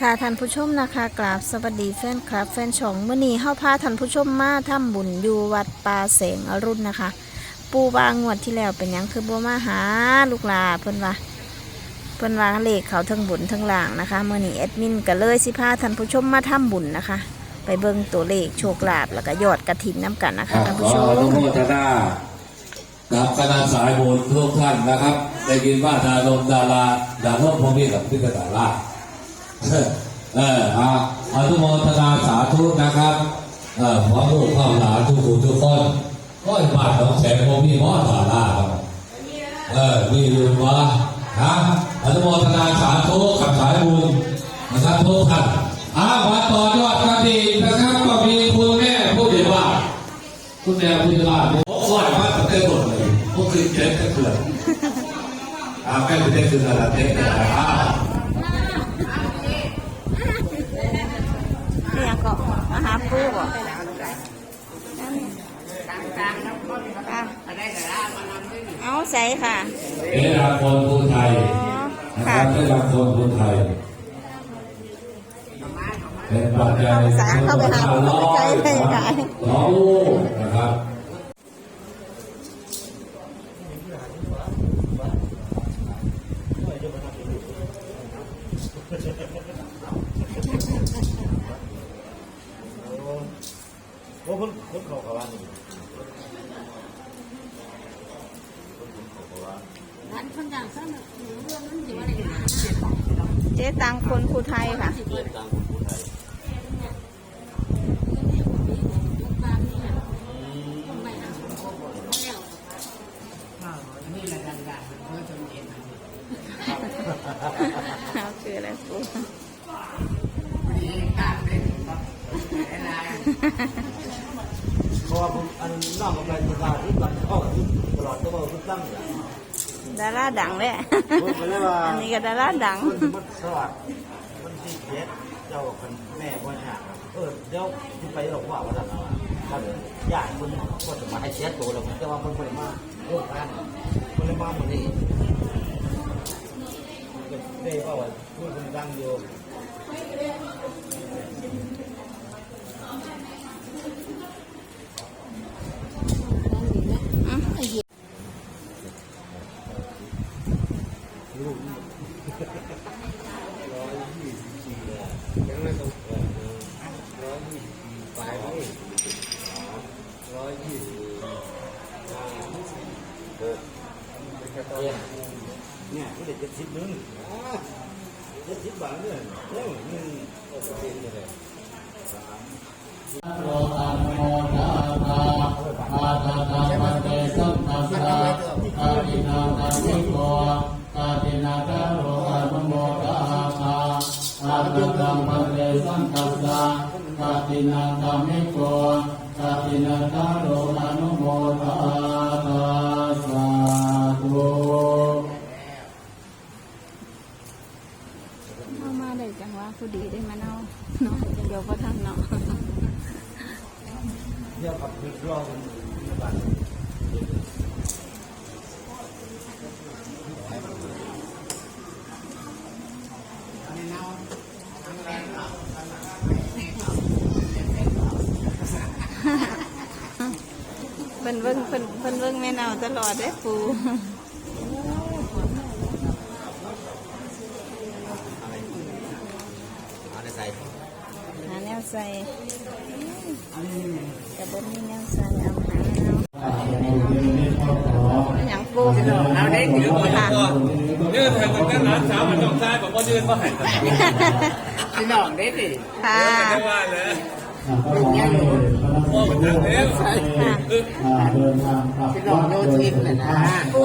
ค่ะท่านผู้ชมนะคะกราบสวัสดีแฟนคลับ แฟนช่องมื่อนี้เฮาพาท่านผู้ชมมาทำบุญอยู่วัดป่าแสงอรุณนะคะ ปูบางงวดที่แล้วเป็นหยังคือบ่มาหาลูกหลาเพิ่นว่าเพิ่นว่าเลขเขาทั้งบุญทั้งล่างนะคะมื่อนี้แอดมินก็เลยสิพาท่านผู้ชมมาทำบุญนะคะ ไปเบิ่งตัวเลขโชคลาภแล้วก็ยอดกระถินน้ำกันนะคะท่านขผู้อชอนุมโมทนากับคณะสายบุญทุกท่านนะครับ ได้ยินว่าดารงดาราดาโนพมีกับพิกดารา เอออะอนุโมทนาสาธุนะครับเออพร้อมลูกพ่อหลานทุกผู้ทุกคนก็บาทของแสนพมีหมอดาราครับเออมีอยู่วะนะอนุโมทนาสาธุกับสายบุญนะครับทุกท่านอาวัต่อยอดกระดิ่งนะครับก็มีคุณแม่ผู้ใหญ่บ้านคุณแม่คุณบ้านผมไหว้พระตั้งแต่ต้นเลยผมคือเจ๊ก็เกิดอาแม่คุณได้คืออะไรเจ๊เนี่ยอ่านี่ยัง ก็มาหาปูบ่เอาใส่ค่ะเอราคนคนไทยอ๋อนะคค่ะรับเอราคนคนไทยเป็นปัจจัยสามเข้าไปหาปัจจัยเลยค่ะน้องลูกนะครับ โอ้คนคนเขาเขาว่านี่ เจ๊ ตังคนภูไทยค่ะเอาคืออะไรปูเพราะว่าผมอันนองกับไปประกาศที่ตั้งเข้าที่ตลอดตัวที่ตั้งดาราดังเลยผมก็เลยว่าอันนี้ก็ดาราดัง มันสวัสดี เจ็ดเจ้าเป็นแม่พ่อชาครับเออเดี๋ยวที่ไปหลอกว่าว่าท่านเราถ้าเดี๋ยาติคนก็จะมาให้เสียตัวเราแต่ว่าคนคนมาโอ้กันคนมาหมดนี่ได้ก็ว่าพูดคนดังอยู่เนี่ တိနာတာရောအနုမောတာ เพิ่นเบิ่งเพิ่นเพิ่นเบิ่งแม่เนาตลอดเด้อปูอะไรใส่หาแนวใส่กับบ่มีแนวใส่เอาหาเอาหยังปูเอาได้ถือค่ะยืนให้มันกันหลานสาวมันน้องชายบอกว่ายืนมาให้กันพี่น้องได้ดิค่ะไม่ว่าเลย พ่อมันทางเลี้ยงพี่น้องโยทินน่ะนะปู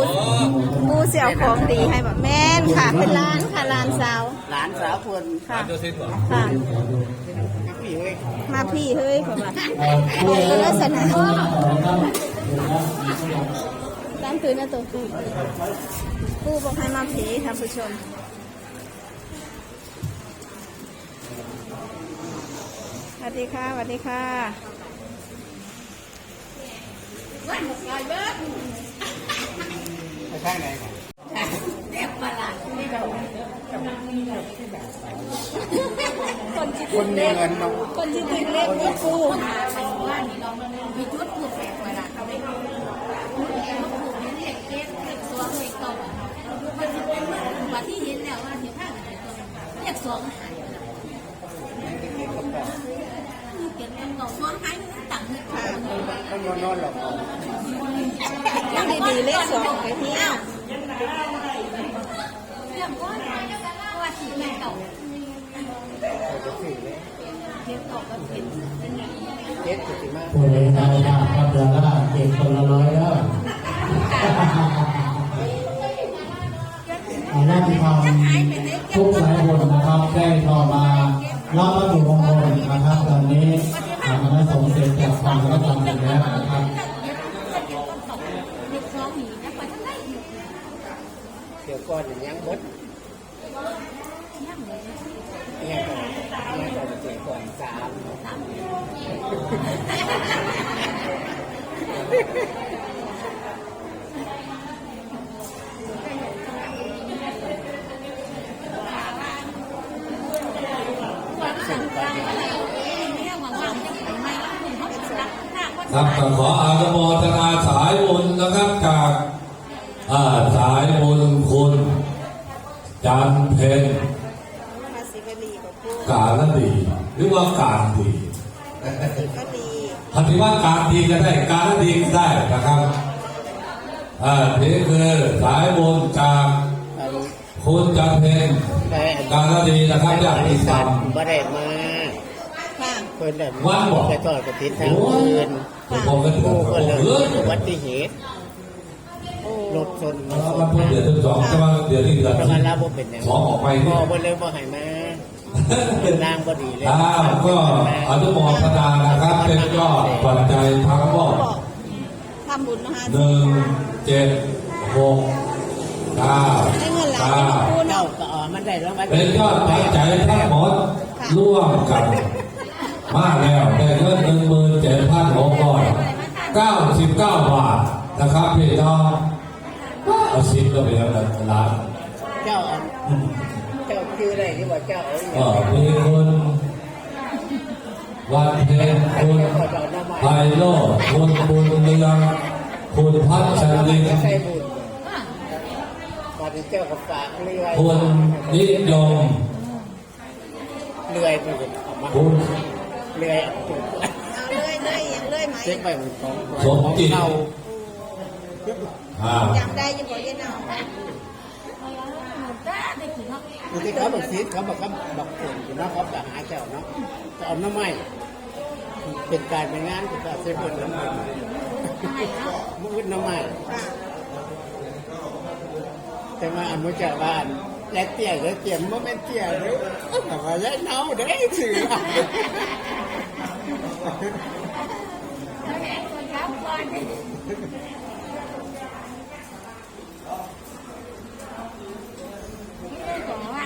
ปูเสี่ยวของดีให้แบบแม่นค่ะ เป็นร้านค่ะร้านสาวหลานสาวคนค่ะตัวสิ้นบอกค่ะพี่เว้ยมาพี่เฮ้ยผมว่าบอกเลยลักษณะร้านตื่นนะตัวปูปูบอกให้มาผีท่านผู้ชมสวัสดีค่ะสวัสดีค่ะ ไม่ใช่ไหนคนมีเงินเนาะคนที่เลขนี่ปูมีจุดผูกแฝงเวลาเขาได้ผูกผูกเองผูกเนี่ยเด็กเด็กเด็กสวงเด็กโตมันจะเป็นเหมือนว่าที่เห็นแล้วว่าที่ข้างกันเด็กสวงหายเก็บเงินเก่าสวงหายต่างเงินค่ะ นอนนอนหลับยังดีๆเลขสองไปที่เรื่องก้อนว่าที่เงินเก่าเอาไปซื้อเลยเก็บเก่าก็เป็นเจ็ดสิบมาผู้ใดทายาครับเดือนละเก็บคนละร้อยแล้วเอาหน้าที่ทำทุกสายบุญนะครับได้ต่อมารับวัตถุ ฆ์เสร็จจากความรับความเป็นแล้วนะครับเด็กสวงหนีนะไปทั้งได้อยู่เดี๋ยวก่อนอย่างยังบดยังเลยเนี่ยก่อนเนี่ยก่อนเจ็ดก่อนสาม ครับก็ขออานุโมทนาสายบุญนะครับจากอ่าสายบุญคุณจันเพนภาษีกดีกับปูการดีหรือว่าการดีก็ดีคำที่ว่าการดีก็ได้การดีก็ได้นะครับอ่านี่คือสายบุญจากอันคุณจันเพนได้การดีนะครับญาติธรรมบ่ได้มาค่ะเพิ่นน่ะวันบอกไปทอดกระถิ่นทางอื่น ผมก็ถือผู้ว่าก็เลยเอออุบัติเหตุรถชนเออมันเพิ่งเดือนที่สองใช่ไหมเดือนที่เดือนประที่มาณรับบ่เป็นหยังสองออกไปพ่เนี่อยบ่เลยบ่ให้มาเป็นนางบ่ดีเลยอ้าวก็อนุโมทนานะครับ เป็นยอดปัจจัยทั้งหมดทำบุญนะคะหนึ่งเจ็ดหกเก้าให้เงินหลายเก้าให้ปูเจ้าเนาะก็อ๋อมันได้รางวัลเป็นยอดปัจจัยทั้งหมดร่วมกัน มาแล้วได้เงินหนึ่งหมื่นเจ็ดพันหกร้อยเก้าสิบเก้าบาทนะครับพี่น้องเอาซิปก็ไปแล้วนะร้านเจ้าเอาเจ้าคืออะไรที่ว่าเจ้าเอาอย่างก็มีคุณวันเพ็ญคุณไพโรจน์คุณบุญเรืองคุณพัชรินใส่บุญมาถึงเจ้าก็ฝากเรื่อยคุณนิยมเรื่อยไปเลยเอามาคุณ เรื่อยเอาจุดเอาเลยเลยยังเลยไหมเช็คไปเหมือนของสมจิตเราอ่าจำได้ยังบอกยังเอาได้กี่เขาบอกซีดเขาบอกเขาบอกผลอยู่เนะเขาจะหาเจ้าเนาะจะเอาน้ำไม้เป็นการเป็นงานก็เสียผลน้ำไม้มืดน้ำไม้แต่มาอันมุจาบ้านยายเตี้ยยายเตี้ยมันไม่เตี้ยเลยแต่ว่ายายเน่าได้ถือ แล้วแม่คนรับก่อนที่ของว่า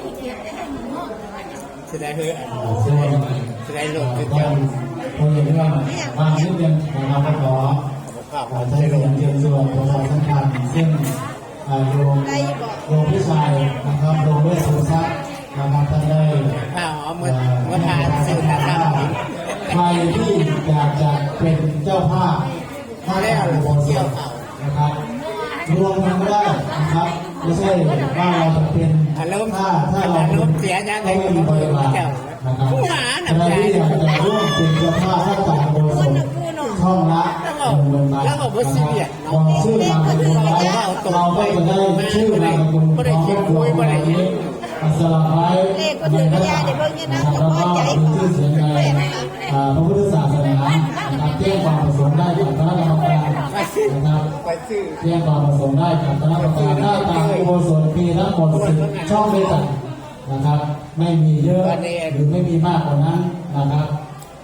ที่เกียรติได้หนึ่งห้องเลยว่าแสดงคืออันส่วนแสดงหลุดคือท่าเจ้านคนอย่างว่าบางนิดเดียวนะครับขอข้าวขอใช้ใช้หเรีลุยนดเรียนส่วนประชาสัมพันธ์ซึ่งอ่าโยมโยมพี่ชายนะครับโยมเวสสุทัศน์นะครับท่านได้ข้าวเอามามาทานซื้อทานข้าวกิน ใครที่อยากจะเป็นเจ้าภาพถ้าได้อุโบสถนะครับรวมกันก็ได้นะครับไม่ใช่ว่าเราจะเป็นอารมณ์ถ้าถ้าอาเรารมณ์เสียยังไงไม่ก็มีไม่เวรู้ลาเจ้านะครับหาหนัใคกรใจที่อยากจะร่วมเป็นเจ้าภาพถ้าจ่ายอุโบสถช่องละหนึ่งหมื่นบาทนะครับบอกชื่อนามสกุลไว้เราก็จะได้ชื่อนามสกุลของครอบครัวคนนี้ สลับไว้เลขก็ถือพยาเดี๋ยวเพิ่งเนี่ยนะนะครับกับแล้วพ่อก็ใจเป็นของชื่อเสียงในอ่าพระพุทธศาสนานะครับแจ้งความประสงค์ได้กับคณะกรรมการนะครับไปซื้อแจ้งความประสงค์ได้กับคณะกรรมการได้ตามอุโบสถมีทั้งหมดสิบช่องด้วยกันนะครับ ไม่มีเยอะหรือไม่มีมากกว่านั้นนะครับ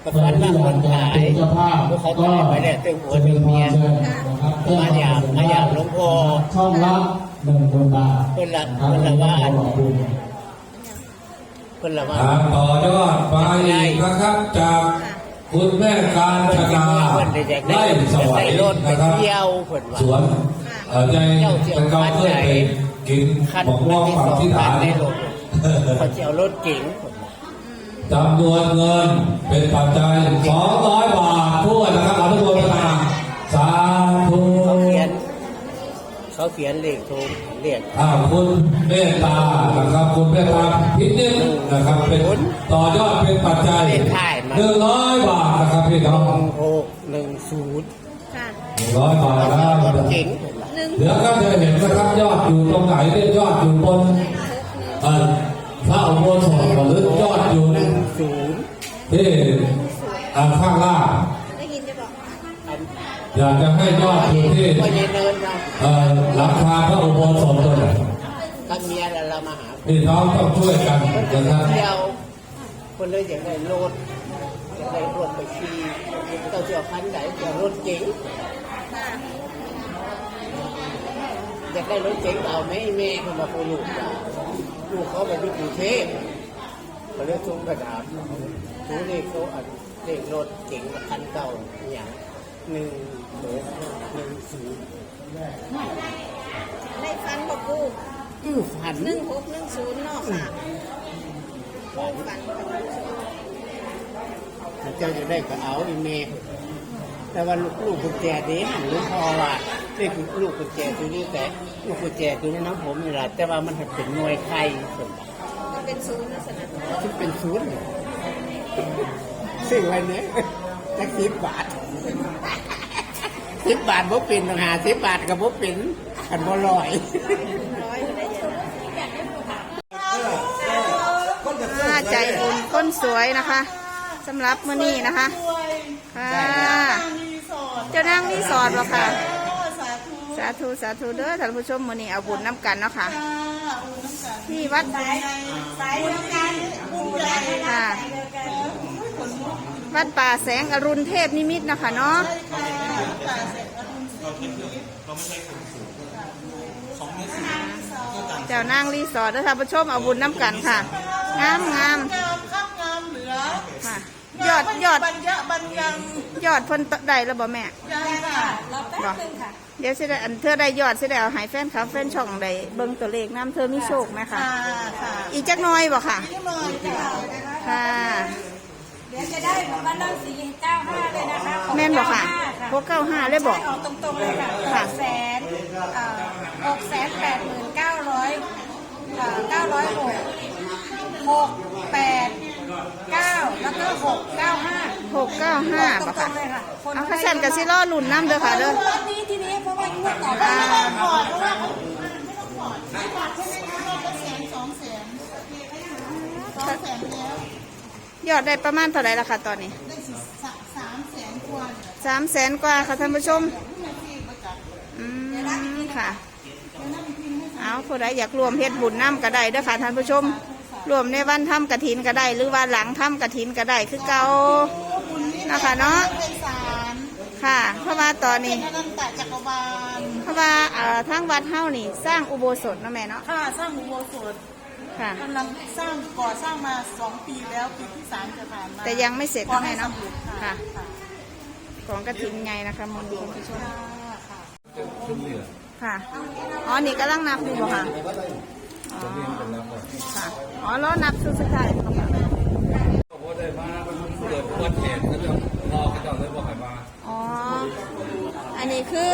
ประใครกันที่บางอคยากนจะขายเป็นเจ้าภาพเขาก็ขายไปได้เต็มหัวจะเต็เป็นมพเมียรเชิญนะครับแจ้งความประสงค์มาอได้ย่างหลวงพ่อช่องละหนึ่งพันบาทคนละครับคนละว่าขอบคุณ คนละว่าทางต่อยอดไปอีกนะครับจากคุณแม่การชนาไล่สวัยรถไปนะครับเที่ยวคนว่าสวนเอ่อใจเป็นกองเคยไปกินคันบอกมัว่านมีฝั่สงองที่คัฐานนในรถเขาจะเอารถเก๋งจำนวนเงินเป็นปัจจัย200 บาททั่วนะครับอนุโมทนาสาธุเขาเขียนเขาเขียนเลขโทร เรียกอ่าคุณเมตตานะครับคุณเมตตาพินิจนะครับเป็นต่อยอดเป็นปัจจัยหนึ่งร้อยบาทนะครับพี่น้องหกหนึ่งศูนย์ค่ะหนึ่งร้อยบาทนะรถเก๋งหนึ่งเดี๋ยวก็จะเห็นนะครับยอดอยู่ตรงไหนเนี่ยยอดอยู่บนเอ่อพระอุโบสถหรือยอดอยู่หนึ่งศูนย์ที่อ่าข้างล่าง อยากจะให้ยอดอยู่ที่ก็ยังเนินนะเอ่อหลังคาพระอุโบสถตัวไหนตั้งเมียแล้วเรามาหาพี่น้องต้องช่วยกันคนจะนะครับเที่ยวคนเลยอยากได้รถอยากได้รถไปขี่เจ้าเจ้าคันไหนจะรถเก๋งอยากได้รถเก๋งเอาไหมแม่เขามาพูลูกว่าลูกเขาไปที่กรุงเทพเขาเลยส่งกระดาษทูเลขเขาอันเลขรถเก๋งคันเก่าอย่าง หนึ่งหกหนึ่งศูนย์ได้ฟันบอกกูอือฝันหนึ่งหกหนึ่งศูนย์เนาะค่ะฟันเจ้าจะได้ก็เอาอีเมลแต่ว่าลูกลูกกุญแจเด้หันลูกพ่อว่านี่คือลูกกุญแจตัวนี้แต่ลูกกุญแจตัวนี้น้องผมนี่แหละแต่ว่ามันเป็นหน่วยไข่ส่วนมันเป็นศูนย์ลักษณะซึ่เป็นศูนย์ซึ่งวันนี้ จักสิบบาทสิบบาทบ่เป็นต่างหากสิบบาทกับบ่เป็นกันบ่ลอยร้อยได้ยังอ่าใจบุญคนสวยนะคะสำหรับมื้อนี้นะคะค่ะเจ้านางรีสอร์ทเหรอค่ะสาธุสาธุเด้อท่านผู้ชมมื้อนี้เอาบุญน้ำกันเนาะค่ะที่วัดสายเดียวกันบุญใจค่ะ วัดป่าแสงอรุณเทพนิมิตรนะคะเนาะเจ้านางรีสอร์ทเด้อท่านผู้ชมเอาบุญน้ำกันค่ะ งามงามงามข้ามงามเหลือค่ะ ยอดยอด บัญญะบัญญังยอดเพิ่นได้แล้วบ่แม่ ยังค่ะรอแป๊บนึงค่ะ เดี๋ยวสิได้อันเธอได้ยอดสิได้เอาให้แฟนคลับแฟนช่องได้เบิ่งตัวเลขน้ำเธอมีโชคไหมคะค่ะค่ะอีกจักหน้อยบ่ค่ะที่นอนค่ะ ค่ะเดี๋ยวจะได้บ้านนอนสี่เก้าห้าเลยนะคะแม่นบ่ค่ะพวกเก้าห้าเลยบอกออกตรงๆเลยค่ะค่ะแสนหกแสนแปดหมื่นเก้าร้อยเก้าร้อยหกหกแปดเก้าแล้วก็หกเก้าห้าหกเก้าห้าตรบ่ค่ะ งๆเลยค่ะเอาข้าชันกับซิล่อลุ่นน้ำเด้อค่ะเด้อ รอบนี้ทีนี้เพราะว่างวดต่อไปอ่าก่อนเพราะว่าไม่ต้องผ่อนใช่ไหมคะรอบละแสนสองแสนสองแสนแล้ว ยอดได้ประมาณเท่าไหร่ละคะตอนนี้ได้สิสามสามแสนกว่าเนี่ยสามแสนกว่าค่ะท่านผู้ชมอืมค่ะเอาผู้ใดอยากรวมเฮ็ดบุญน้ำก็ได้เด้อค่ะท่านผู้ชม รวมในวันทำกระถินก็ได้ หรือว่าหลังทำกระถินก็ได้คือเก่านะคะเนาะ เป็นสารค่ะ เพราะว่าตอนนี้อนันตจักรวาลเพราะว่าเอ่อทางวัดเฮานี่ สร้างอุโบสถเนาะแม่เนาะ ค่ะสร้างอุโบสถ ค่ะ กำลังสร้างก่อสร้างมาสองปีแล้วปีที่สามจะผ่านมาแต่ยังไม่เสร็จขอเนาะให้แม่เนาะสำเร็จค่ะค่ะ ของกระถินไงนะคะมนต์คุณผู้ชมค่ะค่ะ อ๋อ นี่กำลังนับอยู่บ่ค่ะ อ๋อ ค่ะ อ๋อล้อนับชุดสุดท้ายบ่ค่ะว่าได้มาเกิดอุบัติเหตุเขาจะรอเขาจะเลยบอกให้มาอ๋อ อันนี้คือ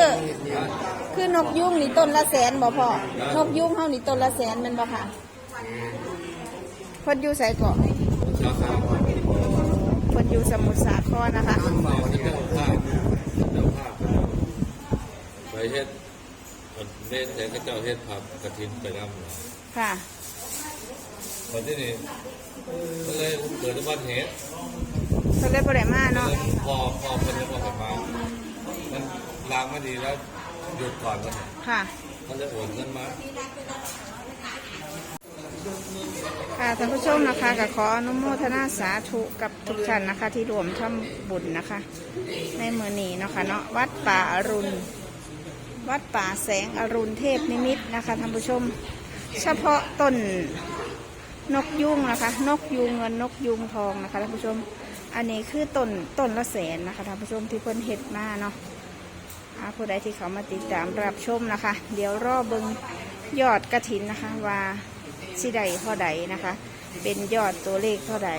คือนกยุงนี่ต้นละแสนบ่พ่อนกยุงเฮานี่ต้นละแสนแมันบ่ค่ะ เพิ่นอยู่ไสเกาะสาขาเพิ่นอยู่สมุทรสาครนะคะเมาที่เจ้าภาพเจ้าภาพไปเฮ็ดเล่นแต่ก็เจ้าเฮ็ดผับกระทินไปนำค่ะวันที่นี่ก็เลยเกิดอุบัติเหตุเพิ่นเลยบ่ได้มาก็เนาะเลยพอพอเป็นพอกันมามันล้างไม่ดีแล้วหยุดก่อนมันค่ะก็เลยโอนเงินมา ค่ะท่านผู้ชมนะคะก็ขออนุโมทนาสาธุกับทุกท่านนะคะ ที่รวมทำบุญนะคะ ในมือนี้นะคะเนาะวัดป่าอรุณ วัดป่าแสงอรุณเทพนิมิตนะคะท่านผู้ชม เฉพาะต้นนกยุงนะคะ นกยุงเงินนกยุงทองนะคะท่านผู้ชม อันนี้คือต้นต้นละแสนนะคะท่านผู้ชมที่เพิ่นเห็ดมาเนาะผู้ใดที่เขามาติดตามรับชมนะคะ เดี๋ยวรอเบิงยอดกระถินนะคะว่า สิใดเท่าใดนะคะ เป็นยอดตัวเลขเท่าใด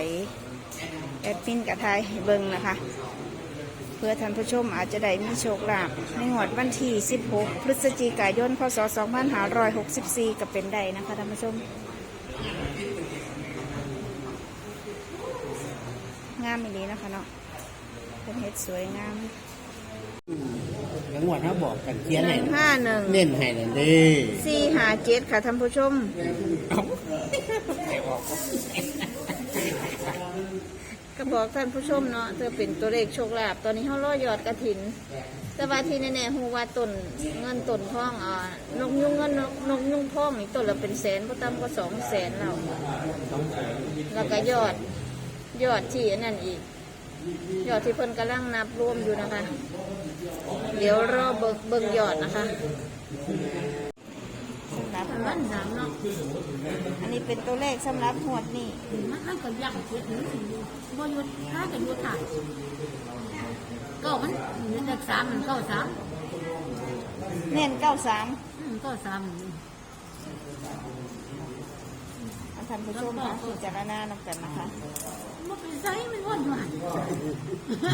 แอดมินกระทายเบิงนะคะ เพื่อท่านผู้ชมอาจจะได้มีโชคลาภในงวดวันที่ 16 พฤศจิกายน พศ 2564ก็เป็นได้นะคะท่านผู้ชม งามอีนี้นะคะเนาะเป็นเฮ็ดสวยงาม งหวดเขาบอกกันเขียนหให้นึ่งห้าหนึ่งเน้นให้นั่นเด้สี่หาเจ็ดค่ะท่านผู้ชม ก็บอกท่านผู้ชมเนาะเธอเป็นตัวเลขโชคลาภตอนนี้เขาล่อยอดกระถิน แต่ว่าที่แน่ๆฮูว่าต้นเงินต้นทองอ่านกยุ่งเงินนกนกยุ่งทองนี่ต้นละเป็นแสนก็ต่ำกว่าสองแสนแล้วแล้วก็ยอดยอดที่อันนั้นอีก ยอดที่เพิ่นกำลังนับรวมอยู่นะคะ เดี๋ยวรอเบิกเบิ่งยอดนะคะสำหรับมันหนังเนาะอันนี้เป็นตัวเลขสำหรับหวดนี่มันมันก็ยังเสียถึงสิบ่หยุดถ้ากันหยุดถ่ายก็มันเด็กสามมันก็สามเน้นเก้าสามอืมก็สามท่านผู้ชมค่ะพิจารณานำกันนะคะมันเป็นไซมันวนอยู่หั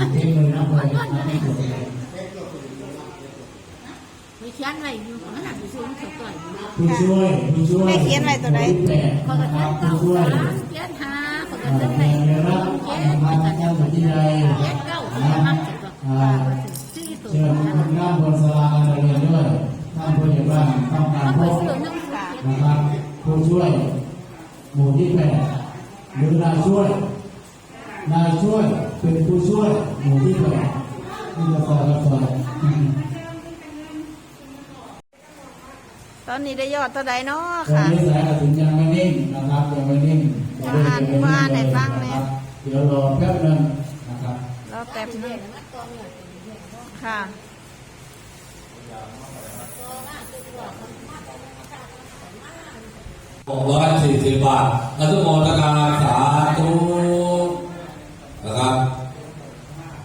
นที่มือน้ำเลยนะ ที่เขียนไว้อยู่มันหนักอยู่สูงเท่าก่อนผู้ช่วยผู้ช่วยแม่เขียนไว้ตัวใดแปดพอะกระเทียบมผู้ช่วยเก้าสามเขียนห้าพอกระอ่าเทียมในไหนรับเขียนมาพอกระเทีเจ้ายมวิทยาลัยเขียนเก้าเขียนมักจะก็อ่าสี่ตัวเชิญคุณน้ำบนสลาการเรียนด้วยท่านผู้ใหญ่บ้านต้องการมันพไปบซื้อน้ำค่ะนะครับผู้ช่วยหมู่ที่แปดหรือนายช่วย นายช่วยเป็นผู้ช่วยหมู่ที่แปดนี่จะซอยละซอย ตอนนี้ได้ยอดตัวใดเนาะวันค่ะนี้สายกระสุนยังไม่นิ่งนะครับยังไม่นิ่งว่าอ่านว่าอ่านให้ฟังเนี่ยเดี๋ยวรอแป๊บนึงนะครับรอแป๊บนึงค่ะหกร้อยสี่สิบบาทอนุโมทนาสาธุนะครับ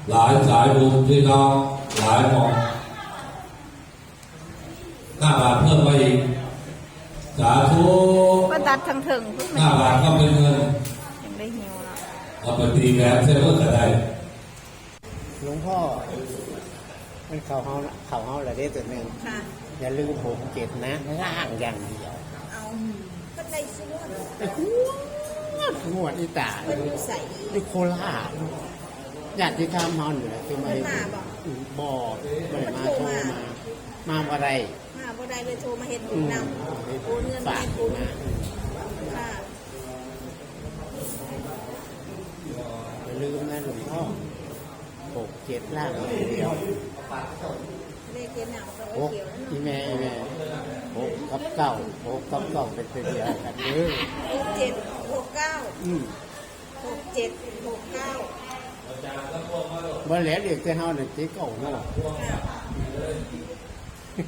หลายสายบุญพี่น้องหลายหมองห้าบาทเพิ่มไปอีก สาธุ ก็ ตัดทั้งถึงเพิ่งห้าบาทก็เป็นเงินยังได้หิวเนาะเอาไปตีแหวนเส้นเพื่อจะได้หลวงพ่อมันเข่าเฮาเข่าเฮาละเด้ตัวหนึงค่ะอย่าลืมผมเจ็ดนะล่างอย่างเดียวเอาก็ได้ซื้อไอ้หัวหัวอีตาใส่ไอ้โคราชญาติธรรมเฮานี่แหละคือมาเพิ่นมาบ่อืมบอกไม่ได้มาโทรมามาบ่ได้มาบ่ได้เลยโทรมาเฮ็ดบุอืญมนำโอนเงินมาฝากให้บุญม อย่าลืมนะหลวงพ่อหกเจ็ดล่างอย่างเดียวเลขเขียนหนังตัวหกเขียวนั่นอีเนาะแม่อีแม่หกกับเก้าหกกับเก้าเป็นตัวเดียวกันเด้อหกเจ็ดหกเก้าอืมหกเจ็ดหกเก้าบ่แล้วเด็กแต่เฮานี่ติเก้าเนาะค่ะ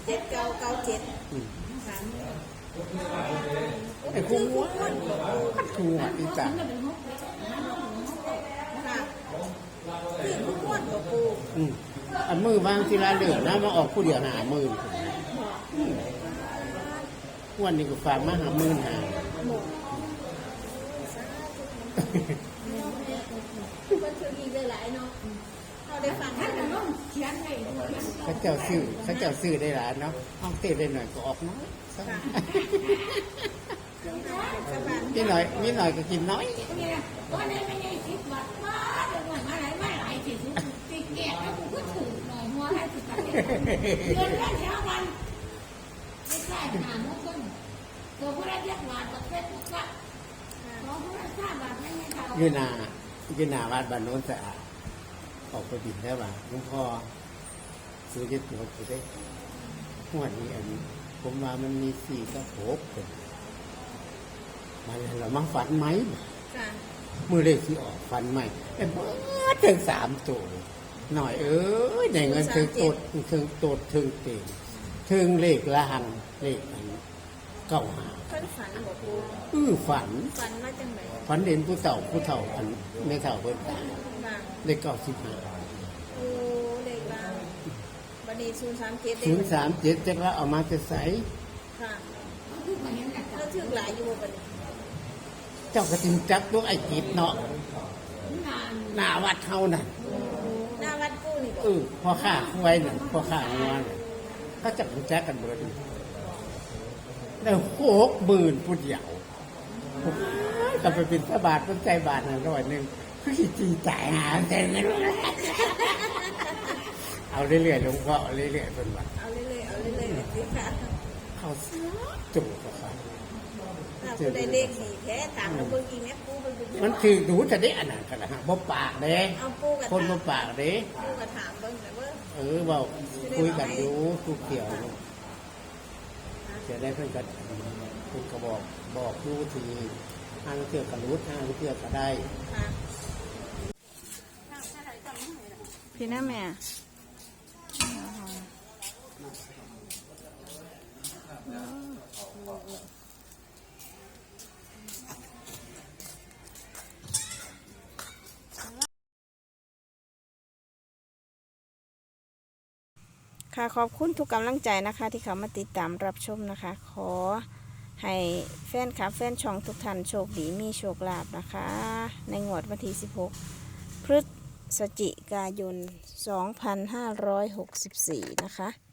เจ็ดเก้าเก้าเจ็ดอืมค่ะไอ้คู่หัวคู่หัวอีตาค่ะ พี่ทุกคนกับปูอืมอันมือบางทีละเหลือนะมาออกผู้เดียวหาหมื่นอืมวันนี้ก็ฝากมาหาหมื่นหาคนถือดีเลยหลายเนาะเราได้ฟังท่านนเนาะเขียนไว้เขาเจ้าซื้อเขาเจ้าซื้อได้หลายเนาะห้องเต้ได้หน่อยก็ออกน้อยซะสบายนิดหน่อยนิดหน่อยก็กินน้อย เดือนละเช้าวันไม่ใช่หาหมดคนตัวผู้ได้เรียกหว่าตัวเป็นผู้กัดตัวผู้ได้ทราบว่าไม่ใช่เขายู่นายู่นาวัดบ้านโน้นสะอาดออกไปบินได้ป่ะหลวงพ่อซื้อยึดตัวกูได้หัวนี้อันนี้ ผมว่ามันมีสี่กับหกคนมันเรามังฝันไหมค่ะมือเลขที่ออกฟันใหม่ไอ้เบิดถึงสามตัว หน่อยเอ้ยในเงินถึงตดถึงตดถึงเต็มถึงเลขล่างเลขอันเก้าหาเพิ่นฝันบอกปูอื้อฝัน ฝันว่าจังไหนฝันเห็นผู้เฒ่าผู้เฒ่าอันไม่เฒ่าเพิ่นตายบ้างเลขเก้าสิบห้าโอ้เลขบ้างบันนี้ศูนย์สามเจ็ดถึงสามเจ็ดจะว่าเอามาจะใส่ค่ะถึงหลายอยู่บัดนี้เจ้าก็จึงจักตัวไอ้จิตเนาะหน้าวัดเฮาน่ะหน้าวัดปูนี่บ่ เออพ่อข้าควายน่ะพ่อข้างอนน่ะเขาจับรู้จักกันเบิดได้หกหมื่นผู้เดียวก็ไปเป็นพระบาทเป็นใจบาทหนึ่งร้อยหนึ่งคือสิจีจ่ายหาแต่เงินเอาเรื่อยๆหลวงพ่อเอาเรื่อยๆเป็นว่าเอาเรื่อยๆเอาเรื่อยๆสิค่ะเขาจุกกับเขาถ้า ผู้ใดเลขสี่แท้ถามแล้วเบิ่งอีแม่ปูเบิ่งเบิ่งมันคือดูจะได้อันนั้นกันนะฮะบ่ปากเด้เอาปูกับคนบ่ปากเด้ปูกับถามเบิ่งแต่ว่าเออเบาคุยกันอยู่ทุกเกี่ยวจะได้เพื่อนกันเพื่อนก็บอกบอกดูทีห้างเที่ยวกับรู้ห้างเที่ยวก็ได้พี่นะแม่ ค่ะขอบคุณทุกกำลังใจนะคะที่เขามาติดตามรับชมนะคะ ขอให้แฟนคลับแฟนช่องทุกท่านโชคดีมีโชคลาภนะคะ ในงวดวันที่ 16 พฤศจิกายน 2564 นะคะ